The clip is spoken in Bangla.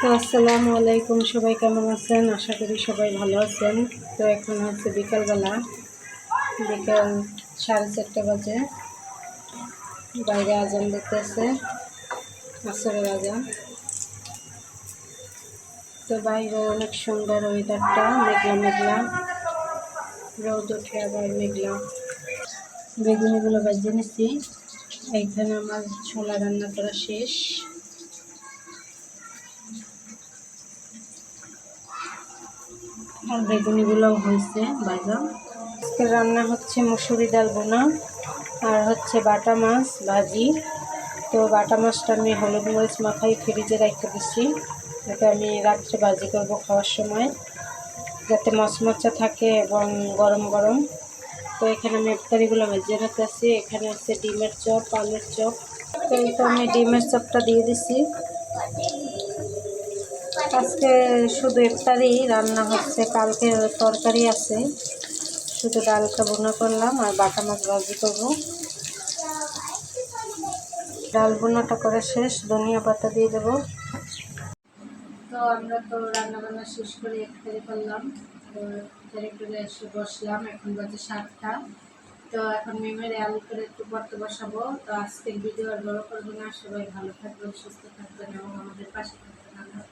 তো আসসালামু আলাইকুম, সবাই কেমন আছেন? আশা করি সবাই ভালো আছেন। তো এখন হচ্ছে বিকালবেলা, বিকাল সাড়ে চারটে বাজে। বাইরে আজান দিতেছে, আসরের আজান। তো বাইরে অনেক সুন্দর ওয়েদারটা মেঘলা মেঘলা। রোদ উঠে আবার মেঘলা। বেগুনিগুলো বাজিয়ে নিচ্ছি এইখানে আমার ছোলা রান্না করা শেষ। আর বেগুনিগুলোও হয়েছে ভাজা আজকে রান্না হচ্ছে মুসুরি ডাল বোনা, আর হচ্ছে বাটা মাছ, ভাজি। তো বাটা মাছটা আমি হলুদ মরিচ মাখাই ফ্রিজে রাখতে দিচ্ছি যাতে আমি রাত্রে ভাজি করব খাওয়ার সময়, যাতে মচমচা থাকে এবং গরম গরম। তো এখানে আমি ইফতারিগুলো ভেজে রাখতেছি। এখানে হচ্ছে ডিমের চপ আলুর চপ। তো আমি ডিমের চপটা দিয়ে দিছি। আজকে শুধু ইফতারি, রান্না হচ্ছে, কালকে তরকারি আছে। শুধু ডালটা বোনা করলাম, আর বাটা মাছ ভাজি করব। ডাল বোনাটা করে শেষ, ধনিয়া পাতা দিয়ে দেবো। তো আমরা তো রান্না বান্না শেষ করে ইফতারি করলাম। তো করে এসে বসলাম, এখন বাজে সাতটা। তো এখন মেমের আলু করে একটু পড়তে বসাবো। তো আজকের ভিডিও আর বড় করব না। সবাই ভালো থাকবেন, সুস্থ থাকবেন এবং আমাদের পাশে থাকবেন।